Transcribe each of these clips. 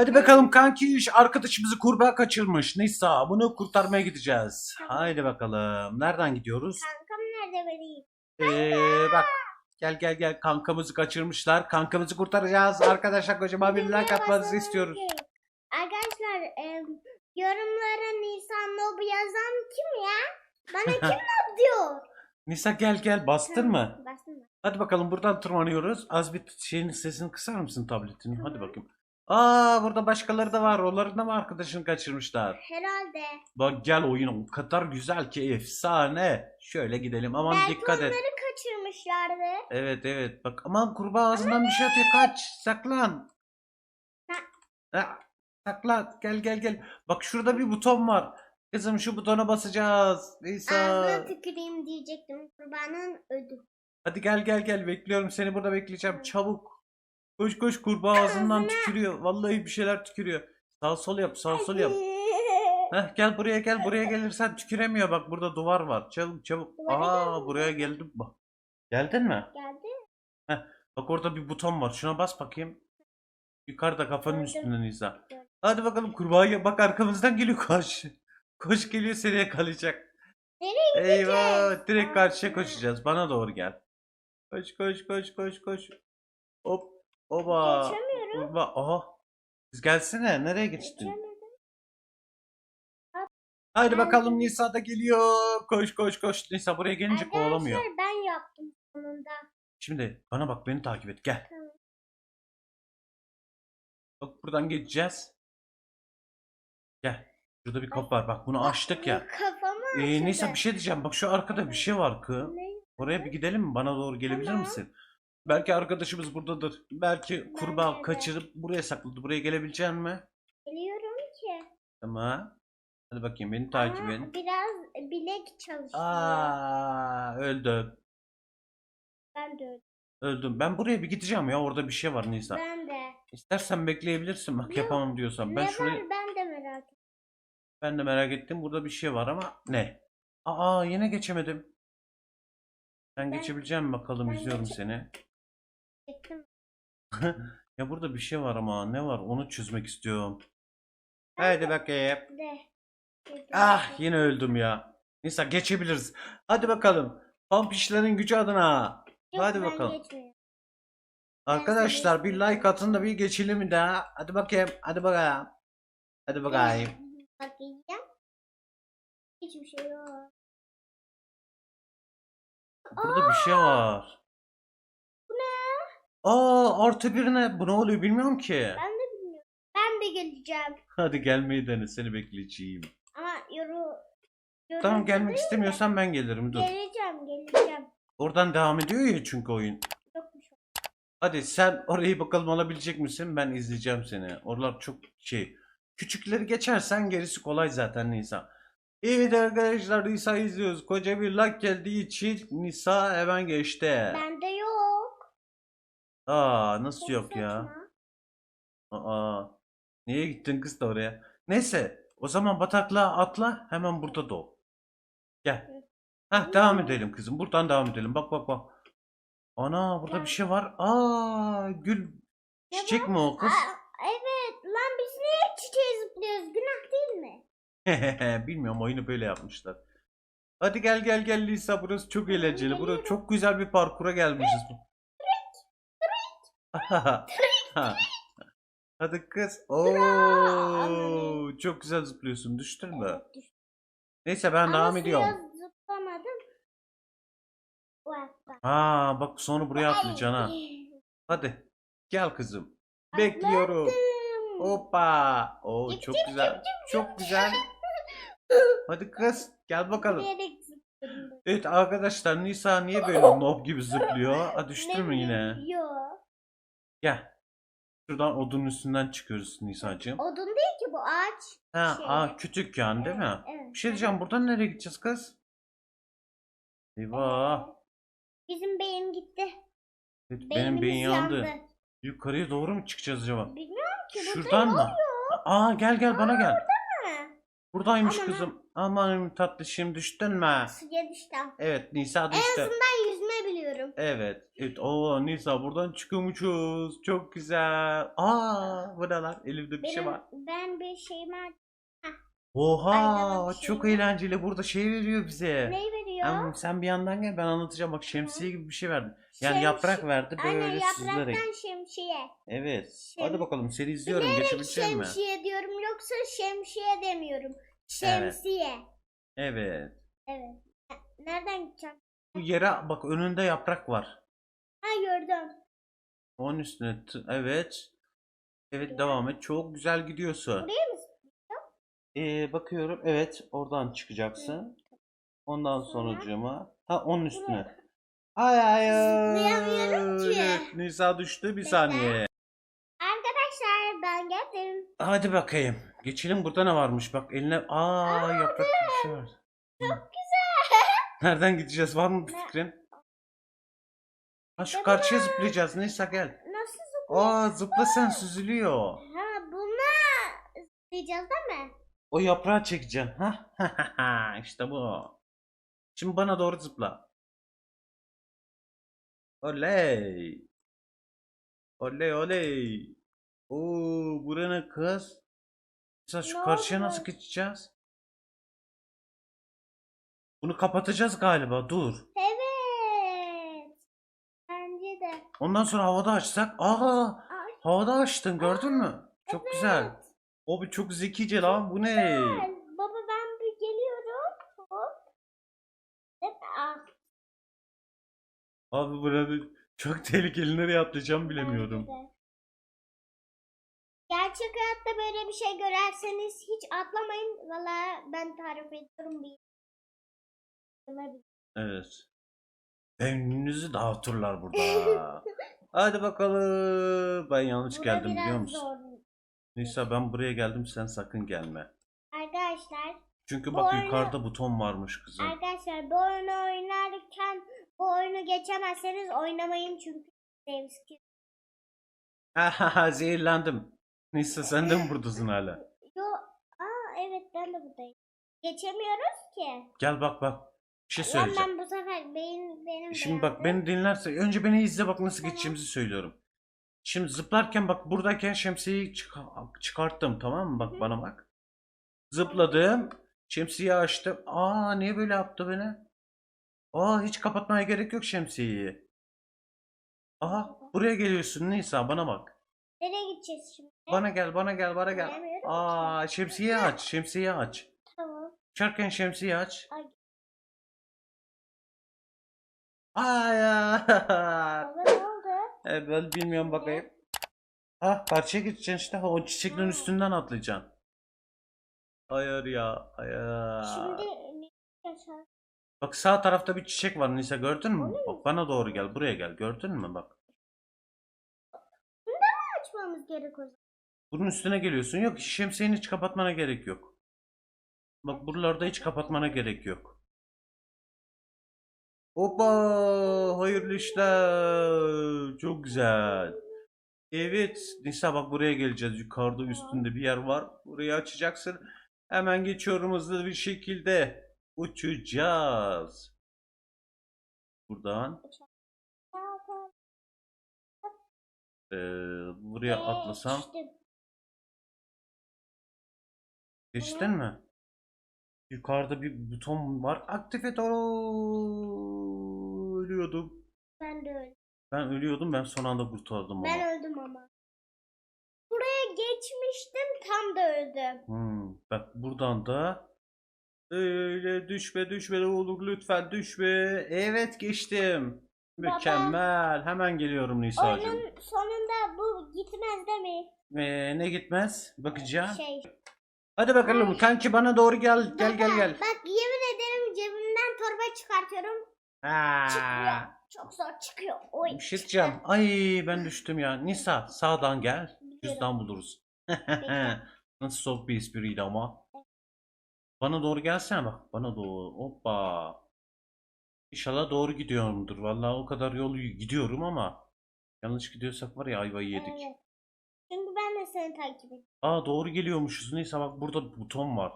Hadi bakalım kanki iş arkadaşımızı kurbağa kaçırmış. Nisa bunu kurtarmaya gideceğiz. Haydi bakalım. Nereden gidiyoruz? Kankam nerede vereyim? Ee, bak gel gel gel kankamızı kaçırmışlar. Kankamızı kurtaracağız. Arkadaşlar kocaman bir like atmanızı istiyoruz. Arkadaşlar e, yorumlara Nisan Nob yazan kim ya? Bana kim Nob diyor? Nisa gel gel bastın mı? Bastın mı? Hadi bakalım buradan tırmanıyoruz. Az bir şeyin sesini kısar mısın tabletin? Hadi bakayım. Aa burada başkaları da var. Onların da mı arkadaşını kaçırmışlar? Herhalde. Bak gel oyun o kadar güzel ki efsane. Şöyle gidelim. Aman Belki dikkat et. onları kaçırmışlardı. Evet evet. Bak aman kurbağa ağzından bir şey atıyor. Kaç. Saklan. Ha. Saklan. Gel gel gel. Bak şurada bir buton var. Kızım şu butona basacağız. Nisa. Ağzına tüküreyim diyecektim. Kurbanın ödü. Hadi gel gel gel. Bekliyorum seni burada bekleyeceğim. Çabuk. Koş koş kurbağa ağzından tükürüyor. Vallahi bir şeyler tükürüyor. Sağ sol yap sağ sol yap. Heh, gel buraya gel buraya gelirsen tüküremiyor bak burada duvar var çabuk çabuk. Aa geldim. buraya geldim bak. Geldin mi? Geldi. Bak orada bir buton var şuna bas bakayım. Yukarıda kafanın Gördüm. üstünde Nisa. Gördüm. Hadi bakalım kurbağaya bak arkamızdan geliyor koş. Koş geliyor seni yakalayacak. Nereye Eyvah direkt karşıya koşacağız bana doğru gel. Koş koş koş koş koş. Hop oba. Geçemiyorum. Kurbağa aha. Siz gelsene nereye geçtin? Haydi Ben- bakalım Nisa da geliyor. Koş koş koş. Nisa buraya gelince kovalamıyor. Arkadaşlar ben yaptım sonunda. Şimdi bana bak beni takip et gel. Tamam. Bak buradan geçeceğiz. Gel. Şurada bir kapı var. Bak bunu açtık ya. Kafamı Ee, açıldı. Nisa bir şey diyeceğim. Bak şu arkada bir şey var kı. Ne? Oraya bir gidelim mi? Bana doğru gelebilir Tamam. misin? Belki arkadaşımız buradadır. Belki kurbağa kaçırıp buraya sakladı. Buraya gelebilecek mi? Biliyorum ki. Tamam. Hadi bakayım beni takip Ama edin. biraz bilek çalışıyor. Aa, öldüm. Ben de öyle. Öldüm. Ben buraya bir gideceğim ya. Orada bir şey var Nisa. Ben de. İstersen bekleyebilirsin. Bak Yok, yapamam diyorsan. Ben ne şurayı var ben de merak ettim. ben de merak ettim. Burada bir şey var ama ne? Aa yine geçemedim. Sen Ben- geçebilecek misin bakalım ben izliyorum geçe- seni. Ya burada bir şey var ama ne var onu çözmek istiyorum. Haydi bakayım. De. Ah yine öldüm ya. Nisa geçebiliriz. Hadi bakalım. Pampişlerin gücü adına. Yok, Hadi ben bakalım. geçmiyorum. Arkadaşlar bir like atın da bir geçelim daha. Hadi bakayım. Hadi bakayım. Hadi bakayım. Bakayım. Hiçbir şey yok. Burada bir şey var. Aa artı bir ne? Bu ne oluyor bilmiyorum ki. Ben de bilmiyorum. Ben de geleceğim. Hadi gelmeyi dene seni bekleyeceğim. Ama yoru... Tamam yoruldu gelmek istemiyorsan ben gelirim dur. Geleceğim, geleceğim. Oradan devam ediyor ya çünkü oyun. Yokmuş. Hadi sen orayı bakalım alabilecek misin? Ben izleyeceğim seni. Oralar çok şey. Küçükleri geçersen gerisi kolay zaten Nisa. Evet arkadaşlar Nisa izliyoruz. Koca bir like geldiği için Nisa hemen geçti. Bende. Aa nasıl Çok yok ya? saçma. Aa. Niye gittin kız da oraya? Neyse. O zaman bataklığa atla. Hemen burada doğ. Gel. Heh devam edelim kızım. Buradan devam edelim. Bak bak bak. Ana burada bir şey var. Aa gül. Çiçek mi o kız? Aa, evet. Lan biz niye çiçeğe zıplıyoruz? Günah değil mi? Bilmiyorum oyunu böyle yapmışlar. Hadi gel gel gel Lisa burası çok eğlenceli. Burada geliyorum. çok güzel bir parkura gelmişiz. Hadi kız. Oo, çok güzel zıplıyorsun. Düştün mü? Neyse ben Ama devam ediyorum. zıplamadım. Ha bak sonra buraya atlayacaksın ha. Hadi. Gel kızım. Bekliyorum. Hoppa. Oo çok güzel. Çok güzel. Hadi kız gel bakalım. Evet arkadaşlar Nisa niye böyle nob gibi zıplıyor? Ha düştün Ne mü yine? Yok. Gel. Şuradan odunun üstünden çıkıyoruz Nisa'cığım. Odun değil ki bu ağaç. Ha, şey. aa, kütük yani değil mi? Evet. Bir şey diyeceğim buradan nereye gideceğiz kız? Eyvah. Bizim beyin gitti. Evet, benim Beynimiz beyin yandı. yandı. Yukarıya doğru mu çıkacağız acaba? Bilmiyorum ki burada Şuradan mı? Aa gel gel bana gel. oluyor? Buradaymış Ama kızım. Aman tatlışım düştün mü? Suya düştüm. Evet Nisa En düştü. azından yüzme biliyorum. Evet. Evet. Oo Nisa buradan çıkıyormuşuz. Çok güzel. Aa bu ne lan? Elimde bir şey Benim, var. ben bir şeyime Oha Aynen, bir şey çok var. eğlenceli. Burada şey veriyor bize. ne veriyor? Em, sen bir yandan gel ben anlatacağım. Bak şemsiye gibi bir şey verdi. Yani yaprak verdi Aynen böyle süzülerek. yapraktan şemsiye. Evet. Şem- Hadi bakalım seni izliyorum. Geçebilecek mi? Şemsiye diyorum yoksa şemsiye demiyorum. Şemsiye. Evet. Evet. Nereden gideceğim? Bu yere bak önünde yaprak var. Ha gördüm. Onun üstüne evet. Evet devam et. Çok güzel gidiyorsun. Buraya mı? Ee, bakıyorum. Evet oradan çıkacaksın. Ondan Sonra? sonucuma. Ha onun üstüne. Ay ay ay. Zıplayamıyorum ki. Evet, Nisa düştü bir saniye. Arkadaşlar ben geldim. Hadi bakayım. Geçelim burada ne varmış? Bak eline aa yaprak bir şey. Çok. Nereden gideceğiz? Var mı bir Ne- fikrin? Ha şu karşıya zıplayacağız. Nisa gel. Nasıl zıplayacağız? Aa zıpla sen süzülüyor. Ha buna zıplayacağız değil mi? O yaprağı çekeceksin. Ha işte bu. Şimdi bana doğru zıpla. Oley. Oley oley. Oo, buranın kız. Mesela şu Ne karşıya oldu? nasıl geçeceğiz? Bunu kapatacağız galiba. Dur. Evet. Bence de. Ondan sonra havada açsak. Aa, havada açtın gördün mü? Çok güzel. evet. O bir çok zekice lan. Bu ne? Güzel. Baba ben bir geliyorum. Hop. Evet, Abi burada çok tehlikeli nereye atlayacağım de. Gerçek hayatta böyle bir şey görerseniz hiç atlamayın. Valla ben tarif ediyorum bir. Evet. Beyninizi dağıtırlar burada. Hadi bakalım. Ben yanlış Bu da geldim biraz biliyor musun? zor. Nisa ben buraya geldim sen sakın gelme. Arkadaşlar, Çünkü Bu bak oyunu- yukarıda buton varmış kızım. arkadaşlar bu oyunu oynarken bu oyunu geçemezseniz oynamayın çünkü zevksiz. Ahaha zehirlendim. Nisa sen de mi buradasın hala? Yo, aa evet ben de buradayım. Geçemiyoruz ki. Gel bak bak. Bir şey Lan söyleyeceğim. ben bu sefer benim benim Şimdi bak beni dinlerse önce beni izle bak nasıl Tamam. geçeceğimizi söylüyorum. Şimdi zıplarken bak buradayken şemsiyeyi çık- çıkarttım tamam mı? Bak bana bak. Zıpladım. Şemsiyeyi açtım. Aa niye böyle yaptı beni? Aa hiç kapatmaya gerek yok şemsiyeyi. Aha buraya geliyorsun Nisa bana bak. Nereye gideceğiz şimdi? Bana gel bana gel bana gel. Bilemiyorum ki. Aa şemsiyeyi aç şemsiyeyi aç. Tamam. Uçarken şemsiyeyi aç. Ay. Ay Baba ne oldu? Evet ben bilmiyorum bakayım. Ha karşıya geçeceksin işte. O çiçeklerin üstünden atlayacaksın. Hayır ya. Hayır. Şimdi yaşar? Bak sağ tarafta bir çiçek var Nisa gördün mü? Bak bana doğru gel. Buraya gel. Gördün mü bak. Açmamız gerek o zaman. Bunun üstüne geliyorsun. Yok şemsiyeni hiç kapatmana gerek yok. Bak buralarda hiç kapatmana gerek yok. Hoppa! Hayırlı işler. Çok güzel. Evet. Nisa bak buraya geleceğiz. Yukarıda üstünde bir yer var. Burayı açacaksın. Hemen geçiyorum hızlı bir şekilde. Uçacağız. Buradan. Ee, buraya atlasam. Geçtim. Geçtin mi? Yukarıda bir buton var. Aktif et. Oo, ölüyordum. Ben de öldüm. Ben ölüyordum. Ben son anda kurtardım ama. Ben öldüm ama. Buraya geçmiştim tam da öldüm. Hmm, bak buradan da öyle düşme düşme ne olur lütfen düşme. Evet geçtim. Baba. Mükemmel. Hemen geliyorum Nisa'cığım. Oyunun sonunda bu gitmez değil mi? Ee, ne gitmez? Bakacağım. Şey. Hadi bakalım kanki bana doğru gel. Gel gel gel. Bak yemin ederim cebimden torba çıkartıyorum. Ha. Çıkmıyor. Çok zor çıkıyor. Oy. Bir şey diyeceğim. Ay ben düştüm ya. Nisa sağdan gel. Cüzdan buluruz. Nasıl soğuk bir espriydi ama. Bana doğru gelsene bak. Bana doğru. Hoppa. İnşallah doğru gidiyorumdur. Vallahi o kadar yol gidiyorum ama. Yanlış gidiyorsak var ya ayvayı yedik. Evet. Ben de seni takip ediyorum. Aa doğru geliyormuşuz. Neyse bak burada buton var.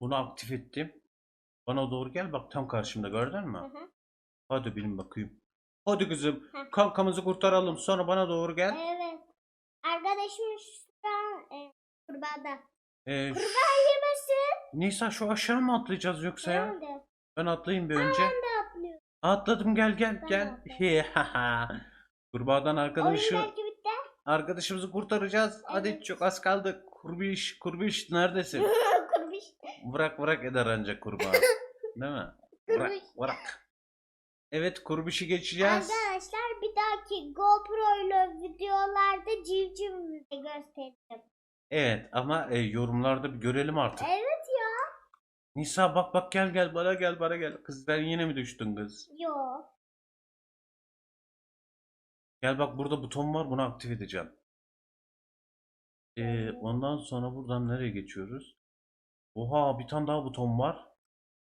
Bunu aktif ettim. Bana doğru gel bak tam karşımda gördün mü? Hı hı. Hadi bilin bakayım. Hadi kızım Heh. kankamızı kurtaralım sonra bana doğru gel. Evet. Arkadaşım şu an e, kurbağada. Ee, Kurbağa yemesin. Nisa şu aşağı mı atlayacağız yoksa ya? Ben atlayayım bir önce. Ben de atlıyorum. Atladım gel gel Ben gel. de He, ha, ha. Kurbağadan arkadaşı Oyun belki bitti. Arkadaşımızı kurtaracağız. Hadi çok az kaldı. Kurbiş kurbiş neredesin? Kurbiş. Bırak bırak eder ancak kurbağa. Değil mi? Bırak Kurbiş. bırak. Evet kurbişi geçeceğiz. Arkadaşlar bir dahaki GoPro ile videolarda civcivimizi göstereceğim. Evet ama e, yorumlarda bir görelim artık. Evet ya. Nisa bak bak gel gel bana gel bana gel. Kız sen yine mi düştün kız? Yo. Gel bak burada buton var bunu aktif edeceğim. Ee, ondan sonra buradan nereye geçiyoruz? Oha bir tane daha buton var.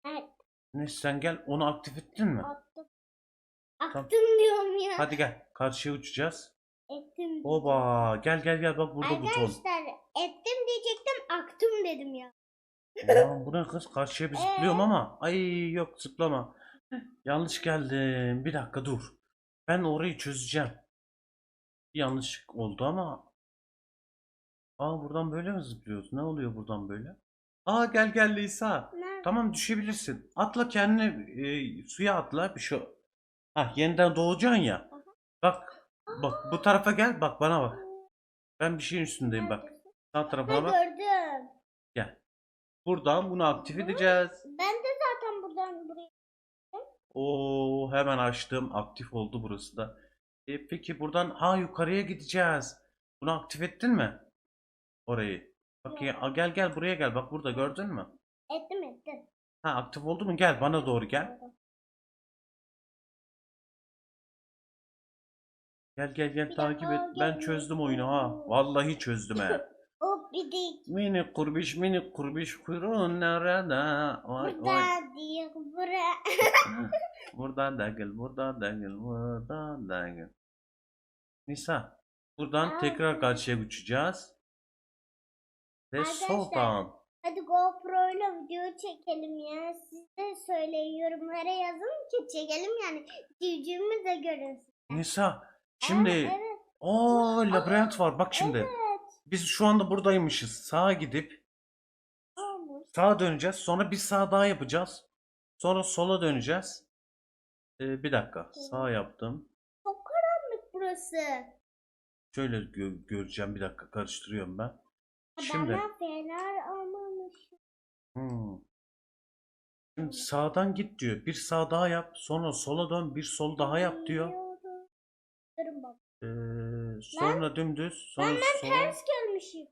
Evet. Neyse sen gel onu aktif ettin mi? Attım. Aktım diyorum ya. Hadi gel karşıya uçacağız. Ettim. Oba gel gel gel bak burada buton. Arkadaşlar ettim diyecektim aktım dedim ya. Ulan bu ne kız karşıya bir zıplıyorum Ee? ama. Ay yok zıplama. Yanlış geldim. Bir dakika dur. Ben orayı çözeceğim. Bir yanlışlık oldu ama. Aa buradan böyle mi zıplıyoruz? Ne oluyor buradan böyle? Aa gel gel Lisa. Nerede? Tamam düşebilirsin. Atla kendini e, suya atla. Bir şu. Ha yeniden doğacaksın ya. Bak bak bu tarafa gel bak bana bak. Ben bir şeyin üstündeyim bak. Sağ Ha, tarafa bak. gördüm. Gel. Buradan bunu aktif edeceğiz. Ben de zaten buradan buraya. Oo hemen açtım. Aktif oldu burası da. E, peki buradan ha yukarıya gideceğiz. Bunu aktif ettin mi? Orayı. Bak ya, a, gel gel buraya gel. Bak burada gördün mü? Ettim ettim. Ha aktif oldu mu? Gel bana doğru gel. Gel gel gel Bir takip et. Ben çözdüm oyunu ha. Vallahi çözdüm he. Hop bir dik. Minik kurbiş minik kurbiş kuyruğun nerede? Burada değil. Bura. Buradan da gel, buradan da gel, buradan da gel. Nisa, buradan Aa, tekrar evet. karşıya uçacağız. Ve Arkadaşlar, soldan. Hadi GoPro ile video çekelim ya. Siz de söyleyin yorumlara yazın ki çekelim yani. Civcivimi de görünsün. Nisa, şimdi, Aa, evet. o labirent var. Bak şimdi, Evet. biz şu anda buradaymışız. Sağa gidip Olmuş. sağa döneceğiz. Sonra bir sağ daha yapacağız. Sonra sola döneceğiz. Ee, bir dakika, sağ yaptım. Çok karanlık burası. Şöyle gö- göreceğim. Bir dakika, karıştırıyorum ben. Şimdi. Bana fener almamış. Hmm. Şimdi sağdan git diyor. Bir sağ daha yap. Sonra sola dön. Bir sol daha yap diyor. Biliyorum. Durun bak. Ee, sonra dümdüz. Sonra Ben sola. ters gelmişim.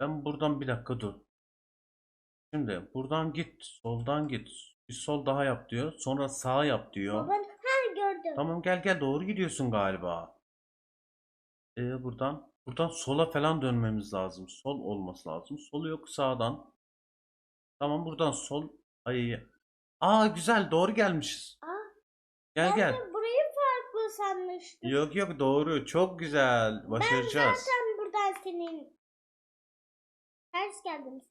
Ben buradan bir dakika dur. Şimdi buradan git. Soldan git. Bir sol daha yap diyor. Sonra sağ yap diyor. Baban ha gördüm. Tamam gel gel doğru gidiyorsun galiba. Ee, buradan buradan sola falan dönmemiz lazım. Sol olması lazım. Solu yok sağdan. Tamam buradan sol. Ay. Aa güzel doğru gelmişiz. Aa, Gel ben gel. de burayı farklı sanmıştım. Yok yok doğru. Çok güzel. Başaracağız. Zaten buradan senin ters geldim.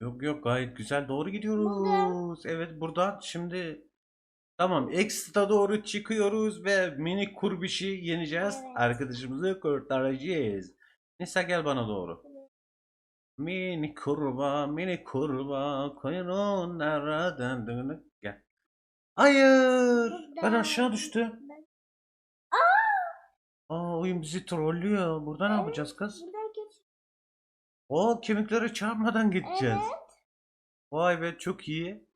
Yok yok gayet güzel. Doğru gidiyoruz. Evet buradan şimdi tamam ekstra doğru çıkıyoruz ve mini kurbişi yeneceğiz. Evet. Arkadaşımızı kurtaracağız. Nisa gel bana doğru. Mini kurbağa, mini kurbağa, kuyruğun nereden dönük? Gel. Hayır. Ben aşağı düştüm. Ben- Aa oyun bizi trollüyor. Burada ne yapacağız kız? O kemikleri çarpmadan gideceğiz. Evet. Vay be çok iyi.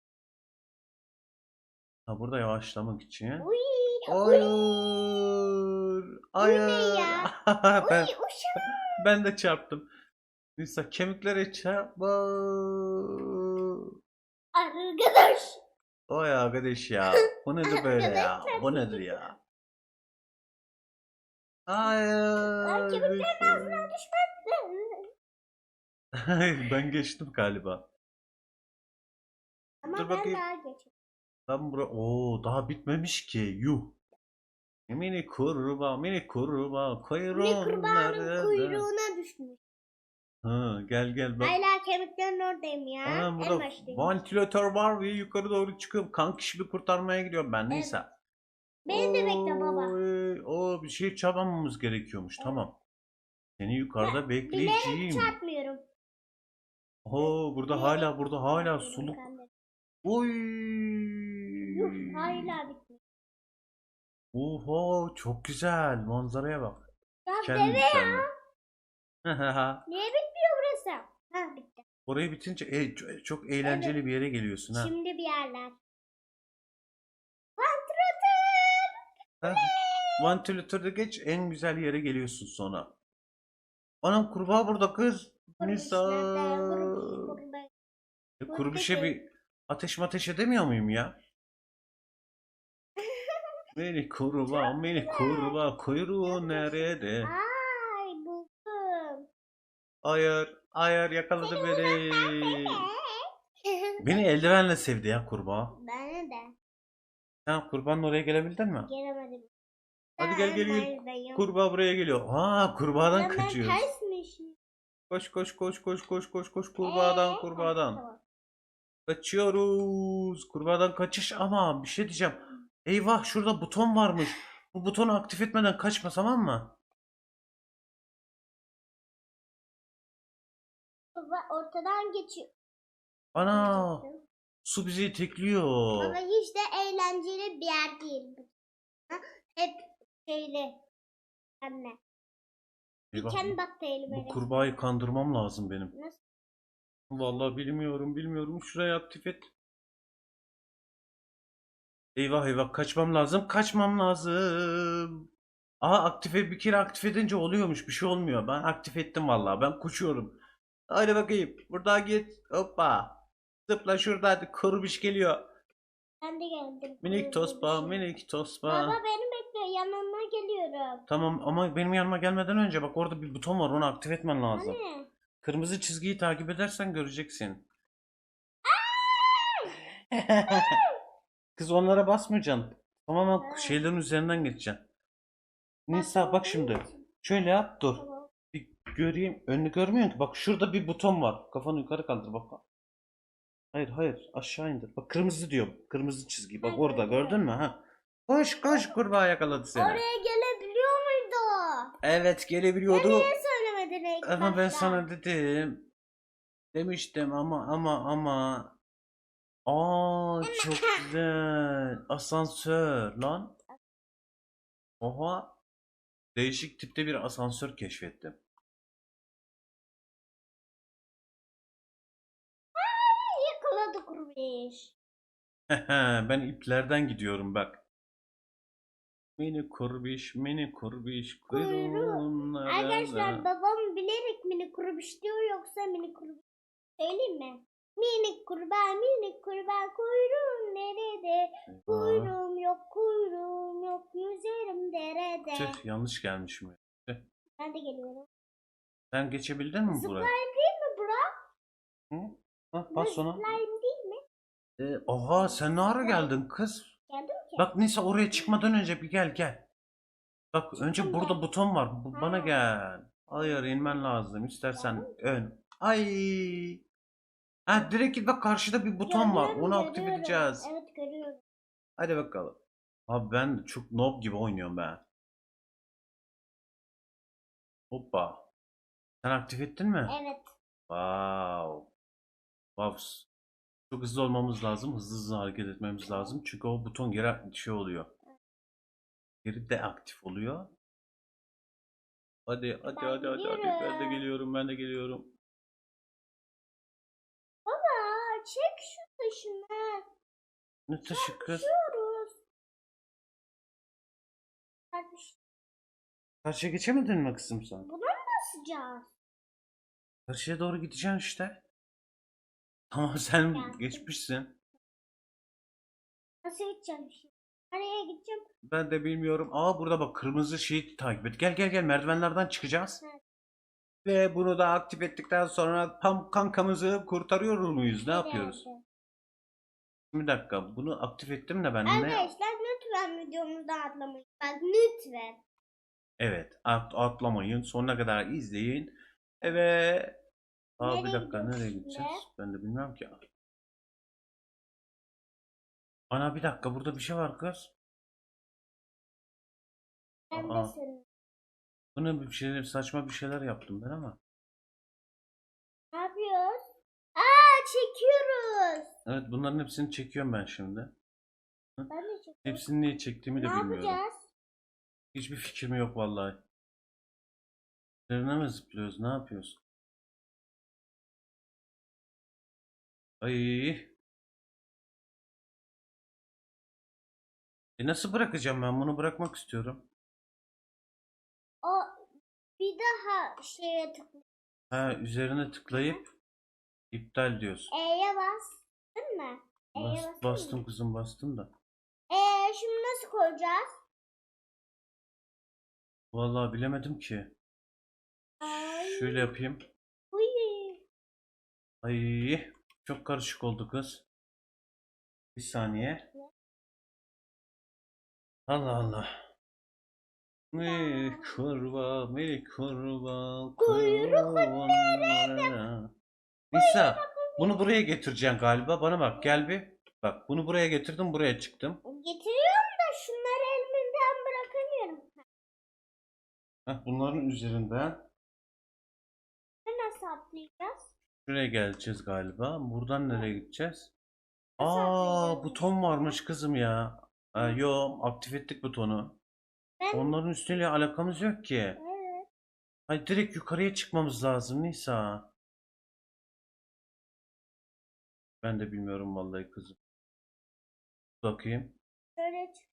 Ha burada yavaşlamak için. Uy. Hayır. ben, Uy uşak. ben de çarptım. Nisa kemiklere çarpma. Arkadaş. Oy arkadaş ya. Bu nedir böyle ya? Bu nedir ya? Hayır. Kemiklerin ağzına düşmedi. ben geçtim galiba. Ama Dur ben bakayım. daha geçtim. Ben bura... Oo daha bitmemiş ki. Yuh. Mini kurbağa, mini kurbağa, kuyruğun kurbanın nerede? kuyruğuna düşmüş. Ha, gel gel bak. Hala kemiklerin oradayım ya. Anam en burada baştayım. vantilatör var ve yukarı doğru çıkıyorum. Kan kişimi kurtarmaya gidiyorum ben. Neyse. Beni de bekle baba. O bir şey çabamamız gerekiyormuş. Tamam. Seni yukarıda Bilerek bekleyeceğim. çarpmıyorum. Oo burada hala burada hala suluk. Oy. Yuh hala bitmiş. Oho çok güzel. Manzaraya bak. Ya Kendi deve kendine. niye bitmiyor burası? Ha bitti. Orayı bitince e, çok, çok eğlenceli bir yere geliyorsun ha. Şimdi bir yerler. Ha, Vantilatörde geç en güzel yere geliyorsun sonra. Anam kurbağa burada kız. Nisa. E, Kurbişe bir ateş mateş edemiyor muyum ya? Beni kurbağa, beni kurbağa, kuyruğu nerede? Ay buldum. Hayır, hayır yakaladı beni. Beni eldivenle sevdi ya kurbağa. Bana da. Sen kurbanın oraya gelebildin mi? Gelemedim. Hadi gel, gel, gel. Kurbağa buraya geliyor. Aa kurbağadan Ben- ben kaçıyoruz. Koş koş koş koş koş koş koş kurbağadan Ee, kurbağadan. tamam. Kaçıyoruz. Kurbağadan kaçış ama bir şey diyeceğim. Eyvah şurada buton varmış. Bu butonu aktif etmeden kaçma tamam mı? Baba ortadan geçiyor. Ana su bizi itekliyor. Ama hiç de eğlenceli bir yer değil. Hep şeyli. Anne. Eyvah, Diken battı elime. bu kurbağayı kandırmam lazım benim. Nasıl? Vallahi bilmiyorum bilmiyorum. Şurayı aktif et. Eyvah eyvah kaçmam lazım. Kaçmam lazım. Aa aktife bir kere aktif edince oluyormuş. Bir şey olmuyor. Ben aktif ettim vallahi. Ben koşuyorum. Hadi bakayım. Buradan git. Hoppa. Zıpla şurada. Kurbiş geliyor. Ben de geldim. Minik tosba, minik tosba. Baba beni bekliyor. Yanına geliyorum. Tamam ama benim yanıma gelmeden önce bak orada bir buton var. Onu aktif etmen lazım. Hani? Kırmızı çizgiyi takip edersen göreceksin. Kız onlara basmayacaksın. Tamamen Ha. şeylerin üzerinden geçeceksin. Nisa bak şimdi. Şöyle yap dur. Tamam. Bir göreyim. Önünü görmüyorsun ki. Bak şurada bir buton var. Kafanı yukarı kaldır bak. Hayır hayır aşağı indir. Bak kırmızı diyor. Kırmızı çizgi. Bak orada gördün mü? Ha. Koş koş kurbağa yakaladı seni. Oraya gelebiliyor muydu? Evet gelebiliyordu. Niye söylemedin ilk Ama ben başta? sana dedim. Demiştim ama ama ama. Aa çok güzel. Asansör lan. Oha. Değişik tipte bir asansör keşfettim. Yakaladı kurbiş. ben iplerden gidiyorum bak. Mini kurbiş, mini kurbiş, kuyruğun Arkadaşlar babam bilerek mini kurbiş diyor yoksa mini kurbiş. Söyleyeyim mi? Minik kurbağa, minik kurbağa kuyruğun nerede? Kuyruğum yok, kuyruğum yok, yüzerim derede. Tüh yanlış gelmişim. Ben de geliyorum. Sen geçebildin mi burayı? Zıplayın değil mi bro? Hı? Ha, Bu bas ona. Zıplayın değil mi? Ee, oha sen ne ara geldin kız? Bak Nisa oraya çıkmadan önce bir gel gel. Bak önce burada buton var. Bu, bana gel. Hayır inmen lazım. İstersen ön. Ay. Ha direkt git bak karşıda bir buton var. Görüyorum, Onu aktif görüyorum. edeceğiz. Evet görüyorum. Hadi bakalım. Abi ben çok noob gibi oynuyorum ben. Hoppa. Sen aktif ettin mi? Evet. Wow. Wow. Çok hızlı olmamız lazım. Hızlı hızlı hareket etmemiz lazım. Çünkü o buton geri şey oluyor. Geri de aktif oluyor. Hadi hadi Ben hadi hadi hadi. Ben de geliyorum. Ben de geliyorum. Baba çek şu taşını. Ne taşı kız? Diyoruz. Kardeş Karşıya geçemedin mi kızım sen? buna mı basacağız? Karşıya doğru gideceksin işte. Tamam sen Geldim. geçmişsin. Nasıl gideceğim şimdi? Nereye gideceğim? Ben de bilmiyorum. Aa burada bak kırmızı şeyi takip et. Gel gel gel merdivenlerden çıkacağız. Evet. Ve bunu da aktif ettikten sonra tam kankamızı kurtarıyor muyuz? Ne Nereye yapıyoruz? gideceğim? Bir dakika bunu aktif ettim de ben ne? Arkadaşlar lütfen videomuzdan atlamayın. Bak lütfen. Evet at- atlamayın sonuna kadar izleyin. Ve Aa bir Nereye dakika gidiyoruz nereye gideceğiz? Ben de bilmem ki. Ana bir dakika burada bir şey var kız. Ben Aa. de senin. Bu ne bir şeyler saçma bir şeyler yaptım ben ama. Ne yapıyoruz? Aa çekiyoruz. Evet bunların hepsini çekiyorum ben şimdi. Ben de çekiyorum. Hepsini niye çektiğimi de Ne bilmiyorum. yapacağız? Hiçbir fikrim yok vallahi. Üzerine mi zıplıyoruz? Ne yapıyoruz? Ay. E nasıl bırakacağım ben bunu bırakmak istiyorum. O bir daha şeye tıkla. Ha üzerine tıklayıp iptal diyorsun. E'ye bas. Değil mi? E'ye Bas- bastın mı? bastım kızım bastım da. Ee, şimdi nasıl koyacağız? Vallahi bilemedim ki. Ay. Şöyle yapayım. Uy. Ay çok karışık oldu kız. Bir saniye. Allah Allah. Kurbağa, minik kurbağa, Kuyruğu nerede? Nisa, bunu buraya getireceksin galiba. Bana bak, gel bir. Bak, bunu buraya getirdim, buraya çıktım. Getiriyorum da şunları elimden bırakamıyorum. Heh, bunların üzerinden Nasıl atlayacağız? Şuraya geleceğiz galiba. Buradan nereye gideceğiz? Aa, buton varmış kızım ya. Ha, yo, aktif ettik butonu. Onların üstüyle alakamız yok ki. evet. Ay direkt yukarıya çıkmamız lazım Nisa. Ben de bilmiyorum vallahi kızım. Bakayım. Şöyle çık-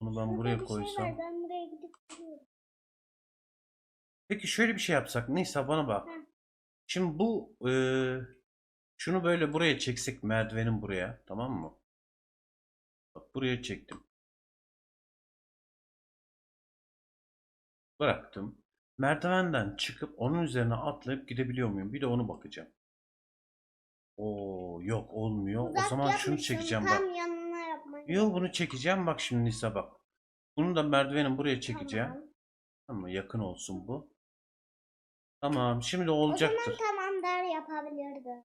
Bunu ben buraya bir şey var, koysam. Ben buraya gidip geliyorum. Peki şöyle bir şey yapsak. Nisa bana bak. Hı. Şimdi bu eee, şunu böyle buraya çeksek merdivenin buraya. Tamam mı? Bak buraya çektim. Bıraktım. Merdivenden çıkıp onun üzerine atlayıp gidebiliyor muyum? Bir de onu bakacağım. Oo yok olmuyor. O Uzak zaman şunu çekeceğim bak. Tam yanına yapman Yo bunu çekeceğim bak şimdi Nisa bak. Bunu da merdivenin buraya çekeceğim. Tamam. Ama yakın olsun bu. Tamam şimdi O olacaktır. zaman tamam der yapabilirdi.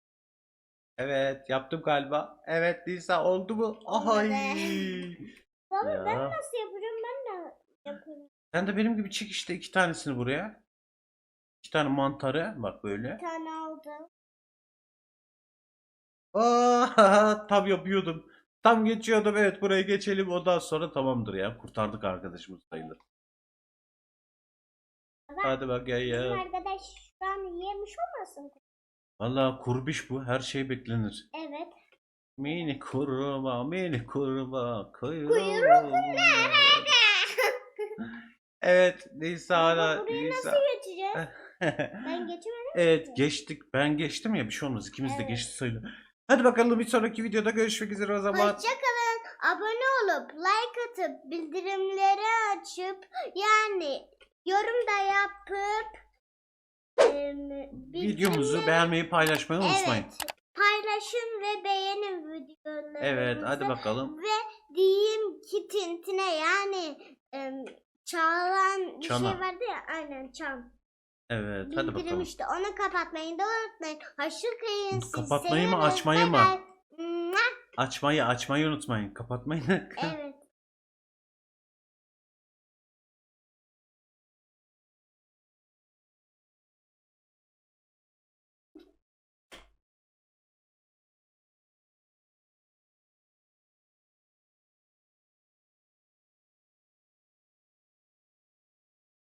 Evet yaptım galiba. Evet Nisa oldu mu? Ay. Baba Ya. ben nasıl yapacağım ben de yapayım. Sen de benim gibi çek işte iki tanesini buraya. İki tane mantarı bak böyle. Bir tane aldım. Aa, tam yapıyordum. Tam geçiyordum. Evet buraya geçelim. Ondan sonra tamamdır ya. Kurtardık arkadaşımız sayılır. Hadi bak ya Bizim arkadaş şu an yemiş olmasın? Vallahi kurbiş bu. Her şey beklenir. Evet. Mini kurbağa, mini kurbağa, kuyruğu. Kuyruğu nerede? Evet, Nisa hala burayı Nisa. nasıl geçeceğiz? Ben geçemedim. Evet, ki. geçtik. Ben geçtim ya bir şey olmaz. İkimiz de Evet. geçti sayılır. Hadi bakalım bir sonraki videoda görüşmek üzere o zaman. Hoşçakalın. Abone olup like atıp bildirimleri açıp yani yorum da yapıp em, Videomuzu beğenmeyi, paylaşmayı unutmayın. Evet. Paylaşın ve beğenin videolarımızı. Evet, hadi bakalım. Ve diyeyim ki Tintin'e yani em, Çağlan bir Çana. şey vardı ya aynen Çan. Evet, hadi Bildirim bakalım. işte onu kapatmayı da unutmayın. Hoşçakalın. Kapatmayı mı, açmayı mı? Açmayı, açmayı unutmayın. Kapatmayı. Evet.